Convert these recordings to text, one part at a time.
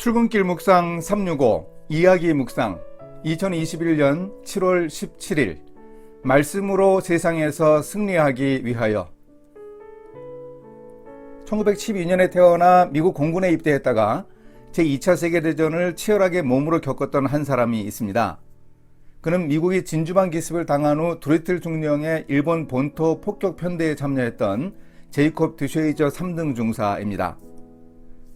출근길 묵상 365 이야기 묵상 2021년 7월 17일 말씀으로 세상에서 승리하기 위하여 1912년에 태어나 미국 공군에 입대했다가 제2차 세계대전을 치열하게 몸으로 겪었던 한 사람이 있습니다. 그는 미국이 진주만 기습을 당한 후 두리틀 중령의 일본 본토 폭격 편대에 참여했던 제이콥 드쉐이저 3등 중사입니다.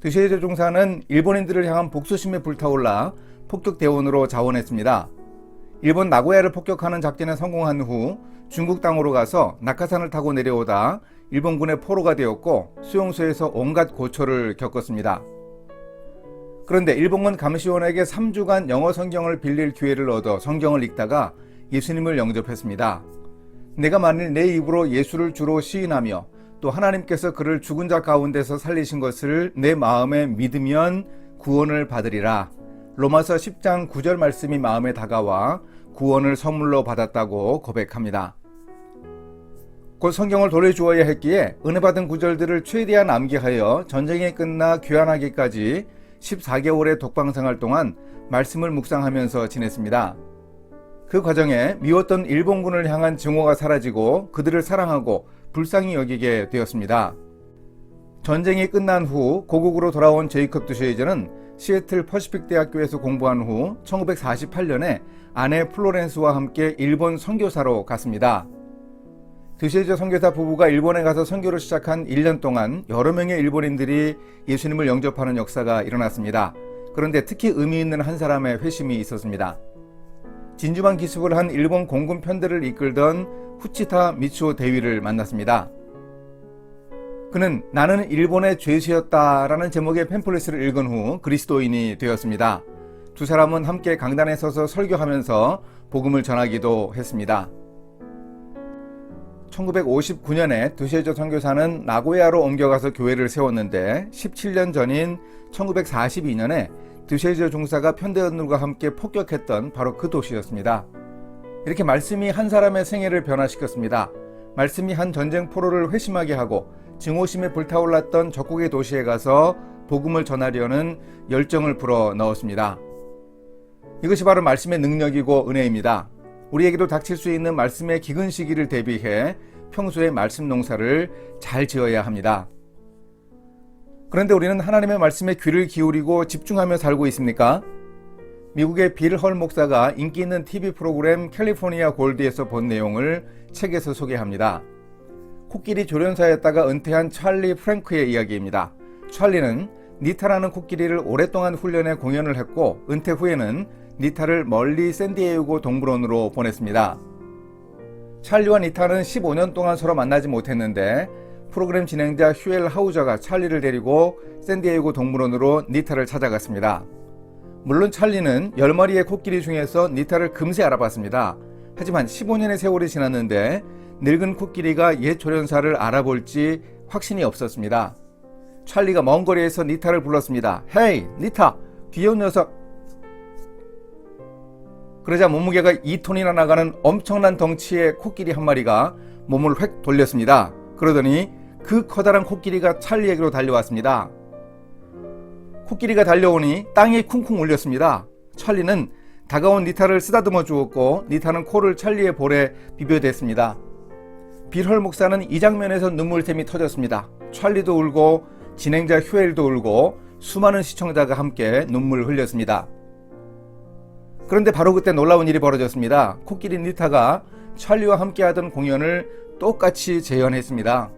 드쉐이저 중사는 일본인들을 향한 복수심에 불타올라 폭격 대원으로 자원했습니다. 일본 나고야를 폭격하는 작전에 성공한 후 중국 땅으로 가서 낙하산을 타고 내려오다 일본군의 포로가 되었고 수용소에서 온갖 고초를 겪었습니다. 그런데 일본군 감시원에게 3주간 영어 성경을 빌릴 기회를 얻어 성경을 읽다가 예수님을 영접했습니다. 내가 만일 내 입으로 예수를 주로 시인하며 또 하나님께서 그를 죽은 자 가운데서 살리신 것을 내 마음에 믿으면 구원을 받으리라. 로마서 10장 9절 말씀이 마음에 다가와 구원을 선물로 받았다고 고백합니다. 곧 성경을 돌려 주어야 했기에 은혜 받은 구절들을 최대한 암기하여 전쟁이 끝나 귀환하기까지 14개월의 독방 생활 동안 말씀을 묵상하면서 지냈습니다. 그 과정에 미웠던 일본군을 향한 증오가 사라지고 그들을 사랑하고 불쌍히 여기게 되었습니다. 전쟁이 끝난 후 고국으로 돌아온 제이컵 두쉐이저는 시애틀 퍼시픽 대학교에서 공부한 후 1948년에 아내 플로렌스와 함께 일본 선교사로 갔습니다. 드쉐이저 선교사 부부가 일본에 가서 선교를 시작한 1년 동안 여러 명의 일본인들이 예수님을 영접하는 역사가 일어났습니다. 그런데 특히 의미 있는 한 사람의 회심이 있었습니다. 진주만 기습을 한 일본 공군 편대를 이끌던 후치타 미치오 대위를 만났습니다. 그는 나는 일본의 죄수였다라는 제목의 팸플릿을 읽은 후 그리스도인이 되었습니다. 두 사람은 함께 강단에 서서 설교하면서 복음을 전하기도 했습니다. 1959년에 두세조 선교사는 나고야로 옮겨가서 교회를 세웠는데 17년 전인 1942년에 드쉐이저 중사가 편대원들과 함께 폭격했던 바로 그 도시였습니다. 이렇게 말씀이 한 사람의 생애를 변화시켰습니다. 말씀이 한 전쟁 포로를 회심하게 하고 증오심에 불타올랐던 적국의 도시에 가서 복음을 전하려는 열정을 불어 넣었습니다. 이것이 바로 말씀의 능력이고 은혜입니다. 우리에게도 닥칠 수 있는 말씀의 기근 시기를 대비해 평소에 말씀 농사를 잘 지어야 합니다. 그런데 우리는 하나님의 말씀에 귀를 기울이고 집중하며 살고 있습니까? 미국의 빌 헐 목사가 인기 있는 TV 프로그램 캘리포니아 골드에서 본 내용을 책에서 소개합니다. 코끼리 조련사였다가 은퇴한 찰리 프랭크의 이야기입니다. 찰리는 니타라는 코끼리를 오랫동안 훈련해 공연을 했고 은퇴 후에는 니타를 멀리 샌디에이고 동물원으로 보냈습니다. 찰리와 니타는 15년 동안 서로 만나지 못했는데 프로그램 진행자 휴엘 하우저가 찰리를 데리고 샌디에이고 동물원으로 니타를 찾아갔습니다. 물론 찰리는 10마리의 코끼리 중에서 니타를 금세 알아봤습니다. 하지만 15년의 세월이 지났는데 늙은 코끼리가 옛 조련사를 알아볼지 확신이 없었습니다. 찰리가 먼 거리에서 니타를 불렀습니다. 헤이, 니타! 귀여운 녀석! 그러자 몸무게가 2톤이나 나가는 엄청난 덩치의 코끼리 한 마리가 몸을 획 돌렸습니다. 그러더니 그 커다란 코끼리가 찰리에게로 달려왔습니다. 코끼리가 달려오니 땅이 쿵쿵 울렸습니다. 찰리는 다가온 니타를 쓰다듬어 주었고 니타는 코를 찰리의 볼에 비벼댔습니다. 빌헐 목사는 이 장면에서 눈물샘이 터졌습니다. 찰리도 울고 진행자 휴엘도 울고 수많은 시청자가 함께 눈물을 흘렸습니다. 그런데 바로 그때 놀라운 일이 벌어졌습니다. 코끼리 니타가 찰리와 함께하던 공연을 똑같이 재현했습니다.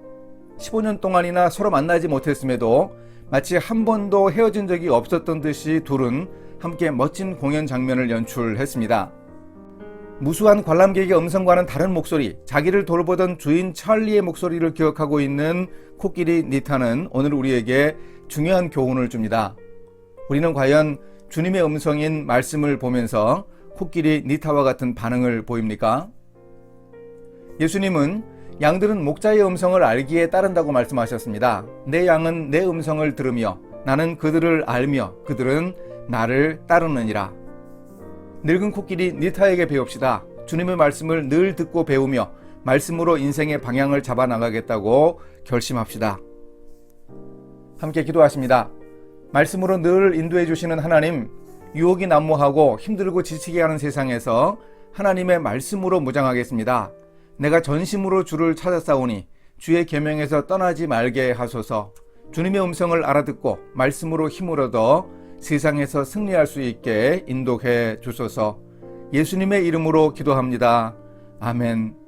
15년 동안이나 서로 만나지 못했음에도 마치 한 번도 헤어진 적이 없었던 듯이 둘은 함께 멋진 공연 장면을 연출했습니다. 무수한 관람객의 음성과는 다른 목소리, 자기를 돌보던 주인 찰리의 목소리를 기억하고 있는 코끼리 니타는 오늘 우리에게 중요한 교훈을 줍니다. 우리는 과연 주님의 음성인 말씀을 보면서 코끼리 니타와 같은 반응을 보입니까? 예수님은 양들은 목자의 음성을 알기에 따른다고 말씀하셨습니다. 내 양은 내 음성을 들으며 나는 그들을 알며 그들은 나를 따르느니라. 늙은 코끼리 니타에게 배웁시다. 주님의 말씀을 늘 듣고 배우며 말씀으로 인생의 방향을 잡아 나가겠다고 결심합시다. 함께 기도하십니다. 말씀으로 늘 인도해 주시는 하나님, 유혹이 난무하고 힘들고 지치게 하는 세상에서 하나님의 말씀으로 무장하겠습니다. 내가 전심으로 주를 찾아싸우니 주의 계명에서 떠나지 말게 하소서. 주님의 음성을 알아듣고 말씀으로 힘을 얻어 세상에서 승리할 수 있게 인도해 주소서. 예수님의 이름으로 기도합니다. 아멘.